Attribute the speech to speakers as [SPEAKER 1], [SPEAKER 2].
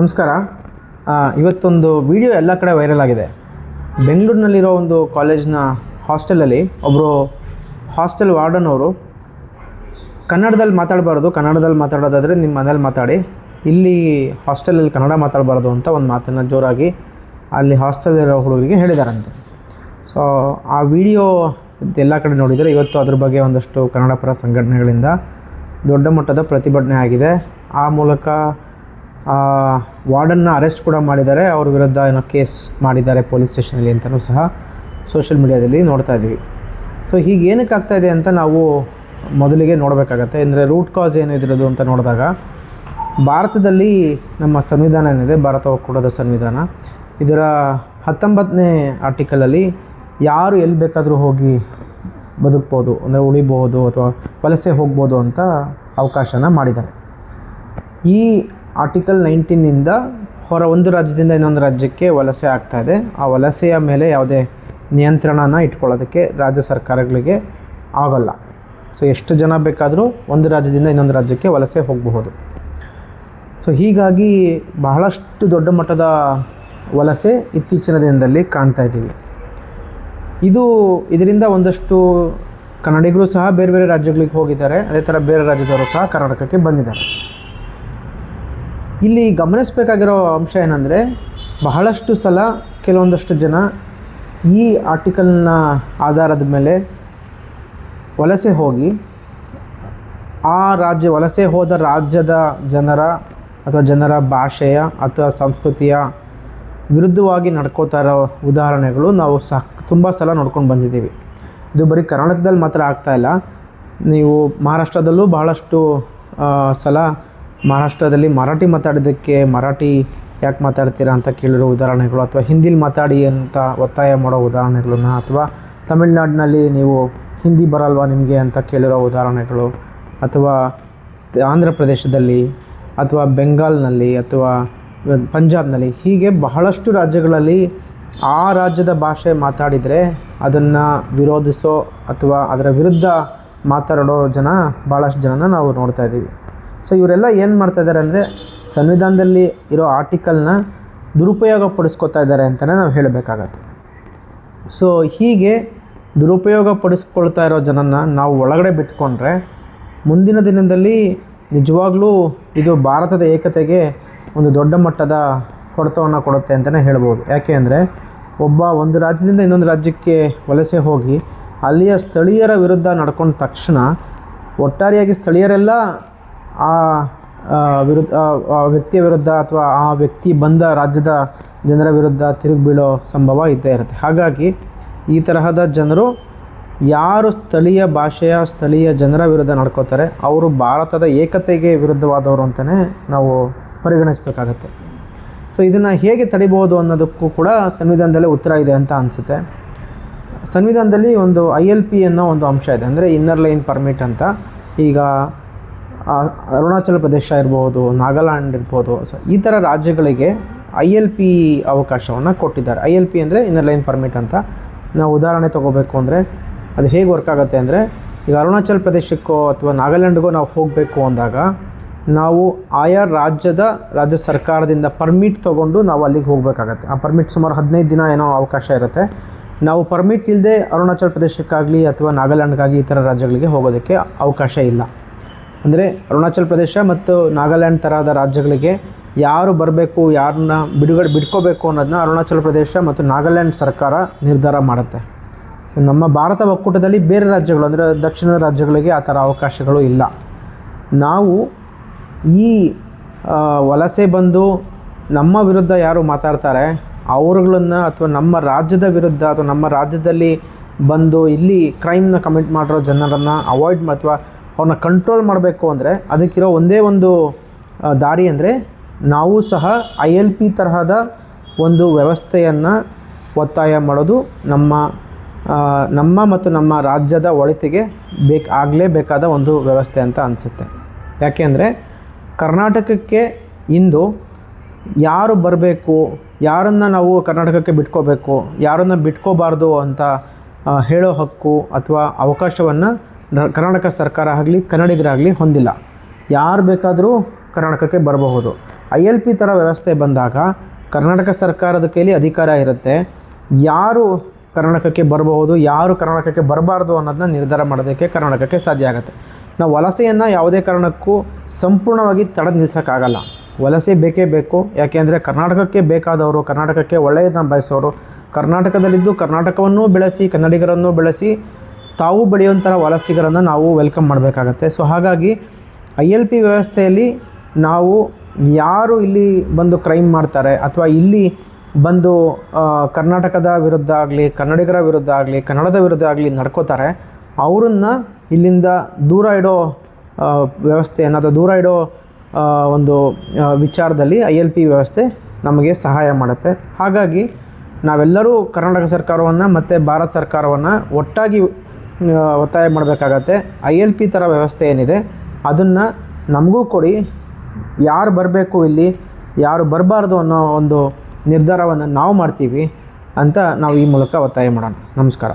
[SPEAKER 1] ನಮಸ್ಕಾರ. ಇವತ್ತೊಂದು ವಿಡಿಯೋ ಎಲ್ಲ ಕಡೆ ವೈರಲ್ ಆಗಿದೆ. ಬೆಂಗಳೂರಿನಲ್ಲಿರೋ ಒಂದು ಕಾಲೇಜ್ನ ಹಾಸ್ಟೆಲಲ್ಲಿ ಒಬ್ಬರು ಹಾಸ್ಟೆಲ್ ವಾರ್ಡನ್ ಅವರು ಕನ್ನಡದಲ್ಲಿ ಮಾತಾಡಬಾರ್ದು, ಕನ್ನಡದಲ್ಲಿ ಮಾತಾಡೋದಾದರೆ ನಿಮ್ಮ ಮನೇಲಿ ಮಾತಾಡಿ, ಇಲ್ಲಿ ಹಾಸ್ಟೆಲಲ್ಲಿ ಕನ್ನಡ ಮಾತಾಡಬಾರ್ದು ಅಂತ ಒಂದು ಮಾತನ್ನು ಜೋರಾಗಿ ಅಲ್ಲಿ ಹಾಸ್ಟೆಲ್ ಇರೋ ಹುಡುಗರಿಗೆ ಹೇಳಿದಾರಂತೆ. ಸೊ ಆ ವಿಡಿಯೋ ಎಲ್ಲ ಕಡೆ ನೋಡಿದರೆ ಇವತ್ತು ಅದ್ರ ಬಗ್ಗೆ ಒಂದಷ್ಟು ಕನ್ನಡ ಪರ ಸಂಘಟನೆಗಳಿಂದ ದೊಡ್ಡ ಮಟ್ಟದ ಪ್ರತಿಭಟನೆ ಆಗಿದೆ. ಆ ಮೂಲಕ ವಾರ್ಡನ್ನ ಅರೆಸ್ಟ್ ಕೂಡ ಮಾಡಿದ್ದಾರೆ. ಅವ್ರ ವಿರುದ್ಧ ಏನೋ ಕೇಸ್ ಮಾಡಿದ್ದಾರೆ ಪೊಲೀಸ್ ಸ್ಟೇಷನಲ್ಲಿ ಅಂತಲೂ ಸಹ ಸೋಷಿಯಲ್ ಮೀಡಿಯಾದಲ್ಲಿ ನೋಡ್ತಾ ಇದ್ದೀವಿ. ಸೊ ಹೀಗೆ ಏನಕ್ಕೆ ಆಗ್ತಾ ಇದೆ ಅಂತ ನಾವು ಮೊದಲಿಗೆ ನೋಡಬೇಕಾಗತ್ತೆ. ಅಂದರೆ ರೂಟ್ ಕಾಸ್ ಏನು ಇದಿರೋದು ಅಂತ ನೋಡಿದಾಗ, ಭಾರತದಲ್ಲಿ ನಮ್ಮ ಸಂವಿಧಾನ ಏನಿದೆ, ಭಾರತ ಒಕ್ಕೂಟದ ಸಂವಿಧಾನ. ಇದರ ಹತ್ತೊಂಬತ್ತನೇ ಆರ್ಟಿಕಲಲ್ಲಿ ಯಾರು ಎಲ್ಲಿ ಬೇಕಾದರೂ ಹೋಗಿ ಬದುಕ್ಬೋದು, ಅಂದರೆ ಉಳಿಬೋದು ಅಥವಾ ವಲಸೆ ಹೋಗ್ಬೋದು ಅಂತ ಅವಕಾಶನ ಮಾಡಿದ್ದಾರೆ. ಈ ಆರ್ಟಿಕಲ್ ನೈನ್ಟೀನಿಂದ ಹೊರ ಒಂದು ರಾಜ್ಯದಿಂದ ಇನ್ನೊಂದು ರಾಜ್ಯಕ್ಕೆ ವಲಸೆ ಆಗ್ತಾ ಇದೆ. ಆ ವಲಸೆಯ ಮೇಲೆ ಯಾವುದೇ ನಿಯಂತ್ರಣನ ಇಟ್ಕೊಳ್ಳೋದಕ್ಕೆ ರಾಜ್ಯ ಸರ್ಕಾರಗಳಿಗೆ ಆಗೋಲ್ಲ. ಸೊ ಎಷ್ಟು ಜನ ಬೇಕಾದರೂ ಒಂದು ರಾಜ್ಯದಿಂದ ಇನ್ನೊಂದು ರಾಜ್ಯಕ್ಕೆ ವಲಸೆ ಹೋಗಬಹುದು. ಸೊ ಹೀಗಾಗಿ ಬಹಳಷ್ಟು ದೊಡ್ಡ ಮಟ್ಟದ ವಲಸೆ ಇತ್ತೀಚಿನ ದಿನದಲ್ಲಿ ಕಾಣ್ತಾ ಇದ್ದೀವಿ. ಇದು ಇದರಿಂದ ಒಂದಷ್ಟು ಕನ್ನಡಿಗರು ಸಹ ಬೇರೆ ಬೇರೆ ರಾಜ್ಯಗಳಿಗೆ ಹೋಗಿದ್ದಾರೆ. ಅದೇ ಥರ ಬೇರೆ ರಾಜ್ಯದವರು ಸಹ ಕರ್ನಾಟಕಕ್ಕೆ ಬಂದಿದ್ದಾರೆ. ಇಲ್ಲಿ ಗಮನಿಸಬೇಕಾಗಿರೋ ಅಂಶ ಏನಂದರೆ ಬಹಳಷ್ಟು ಸಲ ಕೆಲವೊಂದಷ್ಟು ಜನ ಈ ಆರ್ಟಿಕಲ್ನ ಆಧಾರದ ಮೇಲೆ ವಲಸೆ ಹೋಗಿ ಆ ರಾಜ್ಯ, ವಲಸೆ ಹೋದ ರಾಜ್ಯದ ಜನರ ಅಥವಾ ಜನರ ಭಾಷೆಯ ಅಥವಾ ಸಂಸ್ಕೃತಿಯ ವಿರುದ್ಧವಾಗಿ ನಡ್ಕೋತಾ ಇರೋ ಉದಾಹರಣೆಗಳು ನಾವು ಸಹ ತುಂಬ ಸಲ ನೋಡ್ಕೊಂಡು ಬಂದಿದ್ದೀವಿ. ಇದು ಬರೀ ಕರ್ನಾಟಕದಲ್ಲಿ ಮಾತ್ರ ಆಗ್ತಾಯಿಲ್ಲ ನೀವು ಮಹಾರಾಷ್ಟ್ರದಲ್ಲೂ ಬಹಳಷ್ಟು ಸಲ ಮಹಾರಾಷ್ಟ್ರದಲ್ಲಿ ಮರಾಠಿ ಮಾತಾಡೋದಕ್ಕೆ ಮರಾಠಿ ಯಾಕೆ ಮಾತಾಡ್ತೀರಾ ಅಂತ ಕೇಳಿರೋ ಉದಾಹರಣೆಗಳು ಅಥವಾ ಹಿಂದಿಲಿ ಮಾತಾಡಿ ಅಂತ ಒತ್ತಾಯ ಮಾಡೋ ಉದಾಹರಣೆಗಳನ್ನ ಅಥವಾ ತಮಿಳ್ನಾಡಿನಲ್ಲಿ ನೀವು ಹಿಂದಿ ಬರಲ್ವಾ ನಿಮಗೆ ಅಂತ ಕೇಳಿರೋ ಉದಾಹರಣೆಗಳು ಅಥವಾ ಆಂಧ್ರ ಪ್ರದೇಶದಲ್ಲಿ ಅಥವಾ ಬೆಂಗಾಲ್ನಲ್ಲಿ ಅಥವಾ ಪಂಜಾಬ್ನಲ್ಲಿ ಹೀಗೆ ಬಹಳಷ್ಟು ರಾಜ್ಯಗಳಲ್ಲಿ ಆ ರಾಜ್ಯದ ಭಾಷೆ ಮಾತಾಡಿದರೆ ಅದನ್ನು ವಿರೋಧಿಸೋ ಅಥವಾ ಅದರ ವಿರುದ್ಧ ಮಾತಾಡೋ ಜನ ಭಾಳಷ್ಟು ಜನನ ನಾವು ನೋಡ್ತಾ ಇದ್ದೀವಿ. ಸೊ ಇವರೆಲ್ಲ ಏನು ಮಾಡ್ತಾ ಇದ್ದಾರೆ ಅಂದರೆ ಸಂವಿಧಾನದಲ್ಲಿ ಇರೋ ಆರ್ಟಿಕಲ್ನ ದುರುಪಯೋಗ ಪಡಿಸ್ಕೊತಾ ಇದ್ದಾರೆ ಅಂತಲೇ ನಾವು ಹೇಳಬೇಕಾಗತ್ತೆ. ಸೊ ಹೀಗೆ ದುರುಪಯೋಗ ಪಡಿಸ್ಕೊಳ್ತಾ ಇರೋ ಜನನ ನಾವು ಒಳಗಡೆ ಬಿಟ್ಕೊಂಡ್ರೆ ಮುಂದಿನ ದಿನದಲ್ಲಿ ನಿಜವಾಗ್ಲೂ ಇದು ಭಾರತದ ಏಕತೆಗೆ ಒಂದು ದೊಡ್ಡ ಮಟ್ಟದ ಹೊಡೆತವನ್ನು ಕೊಡುತ್ತೆ ಅಂತಲೇ ಹೇಳ್ಬೋದು. ಯಾಕೆ ಅಂದರೆ ಒಬ್ಬ ಒಂದು ರಾಜ್ಯದಿಂದ ಇನ್ನೊಂದು ರಾಜ್ಯಕ್ಕೆ ವಲಸೆ ಹೋಗಿ ಅಲ್ಲಿಯ ಸ್ಥಳೀಯರ ವಿರುದ್ಧ ನಡ್ಕೊಂಡ ತಕ್ಷಣ ಒಟ್ಟಾರೆಯಾಗಿ ಸ್ಥಳೀಯರೆಲ್ಲ ಆ ವಿರುದ್ಧ ವ್ಯಕ್ತಿಯ ವಿರುದ್ಧ ಅಥವಾ ಆ ವ್ಯಕ್ತಿ ಬಂದ ರಾಜ್ಯದ ಜನರ ವಿರುದ್ಧ ತಿರುಗಿ ಬೀಳೋ ಸಂಭವ ಇದ್ದೇ ಇರುತ್ತೆ. ಹಾಗಾಗಿ ಈ ತರಹದ ಜನರು ಯಾರು ಸ್ಥಳೀಯ ಭಾಷೆಯ ಸ್ಥಳೀಯ ಜನರ ವಿರುದ್ಧ ನಡ್ಕೋತಾರೆ, ಅವರು ಭಾರತದ ಏಕತೆಗೆ ವಿರುದ್ಧವಾದವರು ಅಂತಲೇ ನಾವು ಪರಿಗಣಿಸಬೇಕಾಗತ್ತೆ. ಸೊ ಇದನ್ನು ಹೇಗೆ ತಡಿಬೋದು ಅನ್ನೋದಕ್ಕೂ ಕೂಡ ಸಂವಿಧಾನದಲ್ಲೇ ಉತ್ತರ ಇದೆ ಅಂತ ಅನಿಸುತ್ತೆ. ಸಂವಿಧಾನದಲ್ಲಿ ಒಂದು ಐ ಎಲ್ ಪಿ ಅನ್ನೋ ಒಂದು ಅಂಶ ಇದೆ. ಅಂದರೆ ಇನ್ನರ್ ಲೈನ್ ಪರ್ಮಿಟ್ ಅಂತ. ಈಗ ಅರುಣಾಚಲ ಪ್ರದೇಶ ಇರ್ಬೋದು, ನಾಗಾಲ್ಯಾಂಡ್ ಇರ್ಬೋದು ಈ ಥರ ರಾಜ್ಯಗಳಿಗೆ ಐ ಎಲ್ ಪಿ ಅವಕಾಶವನ್ನು ಕೊಟ್ಟಿದ್ದಾರೆ. ಐ ಎಲ್ ಪಿ ಅಂದರೆ ಇನ್ನರ್ ಲೈನ್ ಪರ್ಮಿಟ್ ಅಂತ ನಾವು ಉದಾಹರಣೆ ತೊಗೋಬೇಕು ಅಂದರೆ ಅದು ಹೇಗೆ ವರ್ಕ್ ಆಗುತ್ತೆ ಅಂದರೆ ಈಗ ಅರುಣಾಚಲ ಪ್ರದೇಶಕ್ಕೋ ಅಥವಾ ನಾಗಾಲ್ಯಾಂಡ್ಗೋ ನಾವು ಹೋಗಬೇಕು ಅಂದಾಗ ನಾವು ಆಯಾ ರಾಜ್ಯದ ರಾಜ್ಯ ಸರ್ಕಾರದಿಂದ ಪರ್ಮಿಟ್ ತೊಗೊಂಡು ನಾವು ಅಲ್ಲಿಗೆ ಹೋಗಬೇಕಾಗತ್ತೆ. ಆ ಪರ್ಮಿಟ್ ಸುಮಾರು ಹದಿನೈದು ದಿನ ಏನೋ ಅವಕಾಶ ಇರುತ್ತೆ. ನಾವು ಪರ್ಮಿಟ್ ಇಲ್ಲದೆ ಅರುಣಾಚಲ ಪ್ರದೇಶಕ್ಕಾಗಲಿ ಅಥವಾ ನಾಗಾಲ್ಯಾಂಡ್ಗಾಗಿ ಈ ಥರ ರಾಜ್ಯಗಳಿಗೆ ಹೋಗೋದಕ್ಕೆ ಅವಕಾಶ ಇಲ್ಲ. ಅಂದರೆ ಅರುಣಾಚಲ ಪ್ರದೇಶ ಮತ್ತು ನಾಗಾಲ್ಯಾಂಡ್ ಥರದ ರಾಜ್ಯಗಳಿಗೆ ಯಾರು ಬರಬೇಕು, ಯಾರನ್ನ ಬಿಡುಗಡೆ, ಬಿಟ್ಕೋಬೇಕು ಅನ್ನೋದನ್ನ ಅರುಣಾಚಲ ಪ್ರದೇಶ ಮತ್ತು ನಾಗಾಲ್ಯಾಂಡ್ ಸರ್ಕಾರ ನಿರ್ಧಾರ ಮಾಡುತ್ತೆ. ನಮ್ಮ ಭಾರತ ಒಕ್ಕೂಟದಲ್ಲಿ ಬೇರೆ ರಾಜ್ಯಗಳು ಅಂದರೆ ದಕ್ಷಿಣದ ರಾಜ್ಯಗಳಿಗೆ ಆ ಥರ ಅವಕಾಶಗಳು ಇಲ್ಲ. ನಾವು ಈ ವಲಸೆ ಬಂದು ನಮ್ಮ ವಿರುದ್ಧ ಯಾರು ಮಾತಾಡ್ತಾರೆ, ಅವರುಗಳನ್ನು ಅಥವಾ ನಮ್ಮ ರಾಜ್ಯದ ವಿರುದ್ಧ ಅಥವಾ ನಮ್ಮ ರಾಜ್ಯದಲ್ಲಿ ಬಂದು ಇಲ್ಲಿ ಕ್ರೈಮ್ನ ಕಮಿಟ್ ಮಾಡಿರೋ ಜನರನ್ನು ಅವಾಯ್ಡ್ ಅಥವಾ ಅವ್ರನ್ನ ಕಂಟ್ರೋಲ್ ಮಾಡಬೇಕು ಅಂದರೆ ಅದಕ್ಕಿರೋ ಒಂದೇ ಒಂದು ದಾರಿ ಅಂದರೆ ನಾವು ಸಹ ಐ ಎಲ್ ಪಿ ತರಹದ ಒಂದು ವ್ಯವಸ್ಥೆಯನ್ನು ಒತ್ತಾಯ ಮಾಡೋದು ನಮ್ಮ ನಮ್ಮ ಮತ್ತು ನಮ್ಮ ರಾಜ್ಯದ ಒಳಿತಿಗೆ ಬೇಕ, ಆಗಲೇಬೇಕಾದ ಒಂದು ವ್ಯವಸ್ಥೆ ಅಂತ ಅನಿಸುತ್ತೆ. ಯಾಕೆಂದರೆ ಕರ್ನಾಟಕಕ್ಕೆ ಇಂದು ಯಾರು ಬರಬೇಕು, ಯಾರನ್ನು ನಾವು ಕರ್ನಾಟಕಕ್ಕೆ ಬಿಟ್ಕೋಬೇಕು, ಯಾರನ್ನು ಬಿಟ್ಕೋಬಾರ್ದು ಅಂತ ಹೇಳೋ ಹಕ್ಕು ಅಥವಾ ಅವಕಾಶವನ್ನು ಕರ್ನಾಟಕ ಸರ್ಕಾರ ಆಗಲಿ, ಕನ್ನಡಿಗರಾಗಲಿ ಹೊಂದಿಲ್ಲ. ಯಾರು ಬೇಕಾದರೂ ಕರ್ನಾಟಕಕ್ಕೆ ಬರಬಹುದು. ಐ ಎಲ್ ಪಿ ಥರ ವ್ಯವಸ್ಥೆ ಬಂದಾಗ ಕರ್ನಾಟಕ ಸರ್ಕಾರದ ಕೈಲಿ ಅಧಿಕಾರ ಇರುತ್ತೆ. ಯಾರು ಕರ್ನಾಟಕಕ್ಕೆ ಬರಬಹುದು, ಯಾರು ಕರ್ನಾಟಕಕ್ಕೆ ಬರಬಾರ್ದು ಅನ್ನೋದನ್ನ ನಿರ್ಧಾರ ಮಾಡೋದಕ್ಕೆ ಕರ್ನಾಟಕಕ್ಕೆ ಸಾಧ್ಯ ಆಗುತ್ತೆ. ನಾವು ವಲಸೆಯನ್ನು ಯಾವುದೇ ಕಾರಣಕ್ಕೂ ಸಂಪೂರ್ಣವಾಗಿ ತಡೆದು ನಿಲ್ಲಿಸೋಕ್ಕಾಗಲ್ಲ ವಲಸೆ ಬೇಕೇ ಬೇಕು. ಯಾಕೆಂದರೆ ಕರ್ನಾಟಕಕ್ಕೆ ಬೇಕಾದವರು, ಕರ್ನಾಟಕಕ್ಕೆ ಒಳ್ಳೆಯದನ್ನು ಬಯಸೋರು, ಕರ್ನಾಟಕದಲ್ಲಿದ್ದು ಕರ್ನಾಟಕವನ್ನೂ ಬೆಳೆಸಿ, ಕನ್ನಡಿಗರನ್ನು ಬೆಳೆಸಿ ತಾವು ಬೆಳೆಯುವಂಥ ವಲಸಿಗರನ್ನು ನಾವು ವೆಲ್ಕಮ್ ಮಾಡಬೇಕಾಗತ್ತೆ. ಸೊ ಹಾಗಾಗಿ ಐ ಎಲ್ ಪಿ ವ್ಯವಸ್ಥೆಯಲ್ಲಿ ನಾವು ಯಾರು ಇಲ್ಲಿ ಬಂದು ಕ್ರೈಮ್ ಮಾಡ್ತಾರೆ ಅಥವಾ ಇಲ್ಲಿ ಬಂದು ಕರ್ನಾಟಕದ ವಿರುದ್ಧ ಆಗಲಿ, ಕನ್ನಡಿಗರ ವಿರುದ್ಧ ಆಗಲಿ, ಕನ್ನಡದ ವಿರುದ್ಧ ಆಗಲಿ ನಡ್ಕೋತಾರೆ, ಅವರನ್ನ ಇಲ್ಲಿಂದ ದೂರ ಇಡೋ ವ್ಯವಸ್ಥೆ ವ್ಯವಸ್ಥೆಯನ್ನು ಅಥವಾ ದೂರ ಇಡೋ ಒಂದು ವಿಚಾರದಲ್ಲಿ ಐ ಎಲ್ ಪಿ ವ್ಯವಸ್ಥೆ ನಮಗೆ ಸಹಾಯ ಮಾಡುತ್ತೆ. ಹಾಗಾಗಿ ನಾವೆಲ್ಲರೂ ಕರ್ನಾಟಕ ಸರ್ಕಾರವನ್ನು ಮತ್ತು ಭಾರತ ಸರ್ಕಾರವನ್ನು ಒಟ್ಟಾಗಿ ಒತ್ತಾಯ ಮಾಡಬೇಕಾಗತ್ತೆ. ಐ ಎಲ್ ಪಿ ಥರ ವ್ಯವಸ್ಥೆ ಏನಿದೆ, ಅದನ್ನು ನಮಗೂ ಕೊಡಿ. ಯಾರು ಬರಬೇಕು ಇಲ್ಲಿ, ಯಾರು ಬರಬಾರ್ದು ಅನ್ನೋ ಒಂದು ನಿರ್ಧಾರವನ್ನು ನಾವು ಮಾಡ್ತೀವಿ ಅಂತ ನಾವು ಈ ಮೂಲಕ ಒತ್ತಾಯ ಮಾಡೋಣ. ನಮಸ್ಕಾರ.